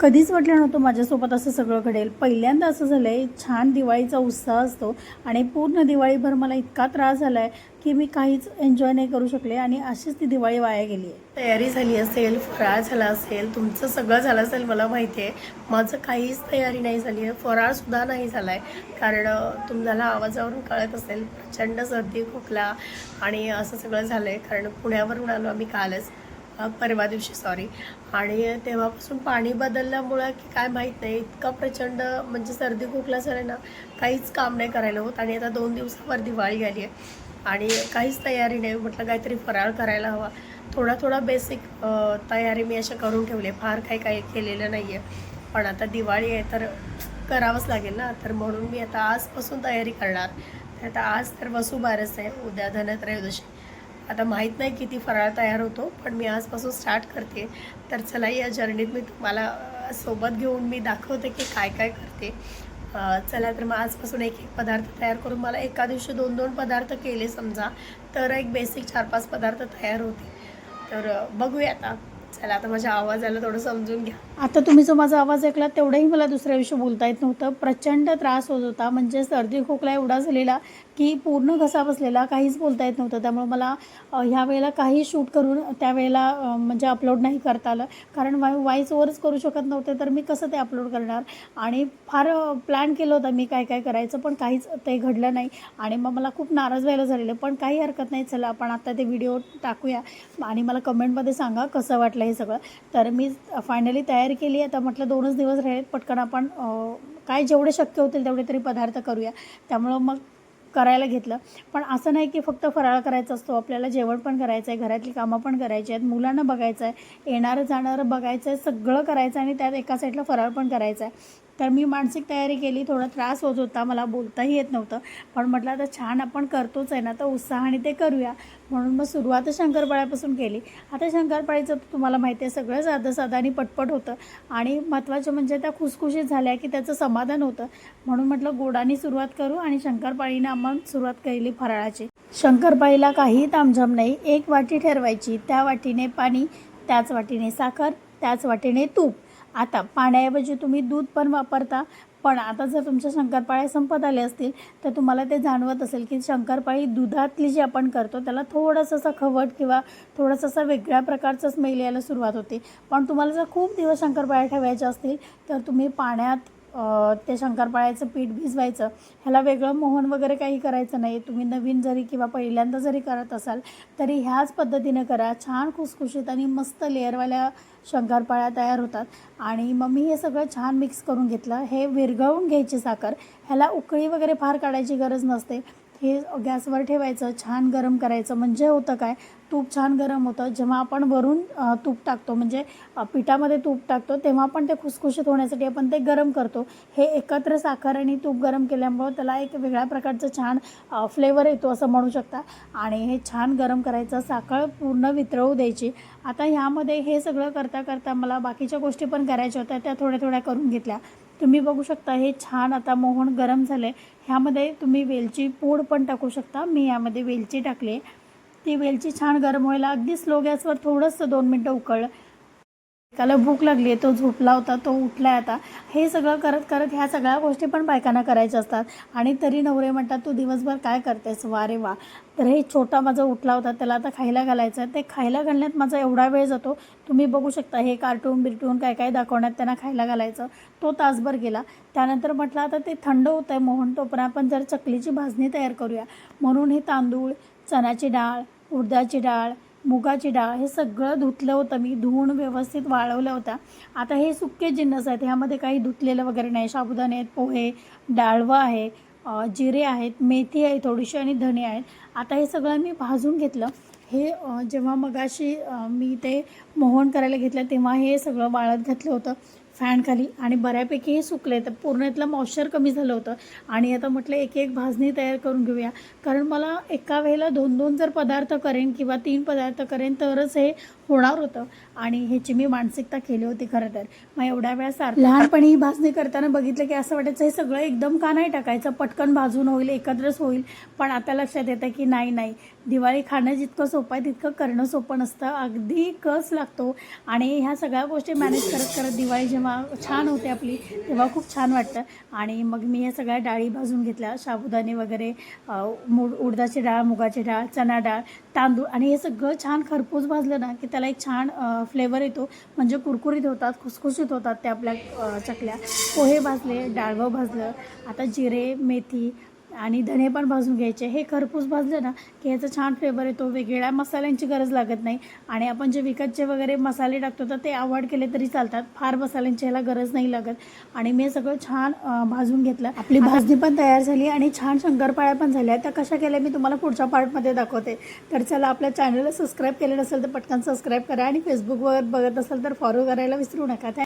कधीच वाटलं नव्हतं माझ्यासोबत असं सगळं घडेल. पहिल्यांदा असं झालं आहे छान दिवाळीचा उत्साह असतो आणि पूर्ण दिवाळीभर मला इतका त्रास झाला आहे की मी काहीच एन्जॉय नाही करू शकले आणि अशीच ती दिवाळी वाया गेली आहे तयारी झाली असेल फराळ झाला असेल तुमचं सगळं झालं असेल मला माहिती आहे माझं काहीच तयारी नाही झाली आहे फराळसुद्धा नाही झाला आहे कारण तुम्हाला आवाजावरून कळत असेल प्रचंड सर्दी खोकला आणि असं सगळं झालं आहे कारण पुण्यावरून आलो आम्ही कालच. परवा दिवशी सॉरी आणि तेव्हापासून पाणी बदलल्यामुळं की काय माहीत नाही इतका प्रचंड म्हणजे सर्दी खोकला झालं ना काहीच काम नाही करायला होत. आणि आता दोन दिवसावर दिवाळी आली आहे. आणि काहीच तयारी नाही म्हटलं काहीतरी फराळ करायला हवा. थोडा थोडा बेसिक तयारी मी अशा करून ठेवली आहे. फार काही काही केलेलं नाही आहे. पण आता दिवाळी आहे तर करावंच लागेल ना. तर म्हणून मी आता आजपासून तयारी करणार. तर आता आज तर वसुबारस आहे उद्या धनत्रयोदशी. आता माहीत नाही किती फराळ तयार होतो पण मी आजपासून स्टार्ट करते. तर चला या जर्नीत मी तुम्हाला सोबत घेऊन मी दाखवते की काय काय करते. चला तर मग आजपासून एक एक पदार्थ तयार करून मला एका दिवशी दोन दोन पदार्थ केले समजा तर एक बेसिक चार पाच पदार्थ तयार होते तर बघूया आता. चला आता माझ्या आवाजाला थोडं समजून घ्या. आता तुम्ही जो माझा आवाज ऐकला तेवढंही मला दुसऱ्या दिवशी बोलता येत नव्हतं. प्रचंड त्रास होत होता. म्हणजे सर्दी खोकला एवढा झालेला की पूर्ण घसा बसलेला काहीच बोलता येत नव्हतं. त्यामुळे मला ह्या वेळेला काही शूट करून त्यावेळेला म्हणजे अपलोड नाही करता आलं. कारण वाय वाईस ओव्हरच करू शकत नव्हते तर मी कसं ते अपलोड करणार? आणि फार प्लॅन केलं होतं मी काय काय करायचं पण काहीच ते घडलं नाही. आणि मग मला खूप नाराज व्हायला झालेलं. पण काही हरकत नाही चला आपण आता ते व्हिडिओ टाकूया. आणि मला कमेंटमध्ये सांगा कसं वाटलं हे सगळं. तर मी फायनली तयारी केली. आता म्हटलं दोनच दिवस राहिले पटकन आपण काय जेवढे शक्य होतील तेवढे तरी पदार्थ करूया. त्यामुळं मग करायला घेतलं. पण असं नाही की फक्त फराळ करायचा असतो. आपल्याला जेवण पण करायचं आहे घरातली कामं पण करायची आहेत मुलांना बघायचं आहे येणारं जाणारं बघायचं आहे सगळं करायचं आहे आणि त्यात एका साईडला फराळ पण करायचा आहे. तर मी मानसिक तयारी केली थोडा त्रास होत होता मला बोलताही येत नव्हतं. पण म्हटलं आता छान आपण करतोच आहे ना तर उत्साहाने ते करूया. म्हणून मग सुरुवात शंकरपाळ्यापासून केली. आता शंकरपाळीचं तर तुम्हाला माहिती आहे सगळं साधं साधं आणि पटपट होतं. आणि महत्त्वाचं म्हणजे त्या खुसखुशीत झाल्या की त्याचं समाधान होतं. म्हणून म्हटलं गोडाने सुरुवात करू आणि शंकरपाळीनं आपण सुरुवात केली फराळाची. शंकरपाळीला काही तामझाम नाही. एक वाटी ठरवायची. त्या वाटीने पाणी त्याच वाटीने साखर त्याच वाटीने तूप. आता पाण्याऐवजी तुम्ही दूध पण वापरता पण आता जर तुमच्या शंकरपाळ्या संपत आले असतील तर तुम्हाला ते जाणवत असेल की शंकरपाळी दुधातली जी आपण करतो त्याला थोडंसं खवट किंवा थोडंसं असं वेगळ्या प्रकारचं स्मेल यायला सुरुवात होते. पण तुम्हाला जर खूप दिवस शंकरपाळ्या ठेवायच्या असतील तर तुम्ही पाण्यात ते शंकरपाळ्याचं पीठ भिजवायचं ह्याला वेगळं मोहन वगैरे काही करायचं नाही. तुम्ही नवीन जरी किंवा पहिल्यांदा जरी करत असाल तरी ह्याच पद्धतीनं करा. छान खुसखुशीत आणि मस्त लेअरवाल्या शंकरपाळ्या तयार होतात. आणि मग मी हे सगळं छान मिक्स करून घेतलं. हे विरघळून घ्यायची साखर. ह्याला उकळी वगैरे फार काढायची गरज नसते. हे गॅसवर ठेवायचं छान गरम करायचं. म्हणजे होतं काय? तूप छान गरम होतं. जेव्हा आपण वरून तूप टाकतो म्हणजे पिठामध्ये तूप टाकतो तेव्हा पण ते खुसखुशीत होण्यासाठी आपण ते गरम करतो. हे एकत्र साखर आणि तूप गरम केल्यामुळं त्याला एक वेगळ्या प्रकारचं छान फ्लेवर येतो असं म्हणू शकता. आणि हे छान गरम करायचं साखर पूर्ण वितळवू द्यायची. आता ह्यामध्ये हे सगळं करता करता मला बाकीच्या गोष्टी पण करायच्या होत्या त्या थोड्या थोड्या करून घेतल्या. तुम्ही बघू शकता हे छान आता मोहन गरम झालं आहे ह्यामध्ये तुम्ही वेलची पूड पण टाकू शकता. मी यामध्ये वेलची टाकली आहे. ती वेलची छान गरम व्हायला अगदी स्लो गॅसवर थोडंसं दोन मिनटं उकळलं. त्याला भूक लागली आहे तो झोपला होता तो उठला आहे आता. हे सगळं करत करत ह्या सगळ्या गोष्टी पण बायकांना करायच्या असतात. आणि तरी नवरे म्हणतात तू दिवसभर काय करतेस? वा रे वा. तर हे छोटा माझा उठला होता त्याला आता खायला घालायचं आहे. ते खायला घालण्यात माझा एवढा वेळ जातो. तुम्ही बघू शकता हे कार्टून बिरटून काय काय दाखवण्यात त्यांना खायला घालायचं. तो तासभर गेला. त्यानंतर म्हटलं आता ते थंड होतं आहे मोहन टोपरा आपण जर चकलीची भाजणी तयार करूया. म्हणून हे तांदूळ चण्याची डाळ उडदाची डाळ मुगाची डाळ हे सगळं धुतलं होतं मी. धुवून व्यवस्थित वाळवलं होतं. आता हे सुके जिन्नस आहेत. ह्यामध्ये काही धुतलेलं वगैरे नाही. साबुदाणे आहेत पोहे डाळवं आहे जिरे आहेत मेथी आहे थोडीशी आणि धणे आहेत. आता हे सगळं मी भाजून घेतलं. हे जेव्हा मगाशी मी ते मोहन करायला घेतलं तेव्हा हे सगळं वाळत घातलं होतं. फॅनखाली आणि बऱ्यापैकी हे सुकले तर पूर्ण इथलं मॉइश्चर कमी झालं होतं. आणि आता म्हटलं एक एक भाजणी तयार करून घेऊया. कारण मला एका वेळेला दोन दोन जर पदार्थ करेन किंवा तीन पदार्थ करेन तरच हे होणार होतं. आणि ह्याची मी मानसिकता केली होती खरं तर. मग एवढ्या वेळा सार लहानपणी ही भाजणी करताना बघितलं की असं वाटायचं हे सगळं एकदम का नाही टाकायचं? पटकन भाजून होईल एकत्रच होईल. पण आता लक्षात येतं की नाही नाही. दिवाळी खाणं जितकं सोपं आहे तितकं करणं सोपं नसतं. अगदी कस लागतो. आणि ह्या सगळ्या गोष्टी मॅनेज करत करत दिवाळी जेव्हा छान होते आपली. तेव्हा खूप छान वाटतं. आणि मग मी या सगळ्या डाळी भाजून घेतल्या. साबुदाणे वगैरे मूड उडदाची डाळ मुगाची डाळ चणा डाळ तांदूळ आणि हे सगळं छान खरपूस भाजलं ना की त्याला एक छान फ्लेवर येतो. म्हणजे कुरकुरीत होतात खुसखुशीत होतात त्या आपल्या चकल्या. पोहे भाजले डाळवं भाजलं. आता जिरे मेथी आणि धने पण भाजून घ्यायचे. हे खरपूस भाजलं ना की ह्याचा छान फ्लेवर येतो वेगवेगळ्या मसाल्यांची गरज लागत नाही. आणि आपण जे विकतचे वगैरे मसाले टाकतो तर ते अवॉइड केले तरी चालतात. फार मसाल्यांची ह्याला गरज नाही लागत. आणि मी सगळं छान भाजून घेतलं. आपली भाजणी पण तयार झाली आणि छान शंकरपाळ्या पण झाल्या. त्या कशा केल्या मी तुम्हाला पुढच्या पार्टमध्ये दाखवते. तर चला आपल्या चॅनलला सबस्क्राईब केलं नसेल तर पटकन सबस्क्राईब करा आणि फेसबुकवर बघत असाल तर फॉलो करायला विसरू नका.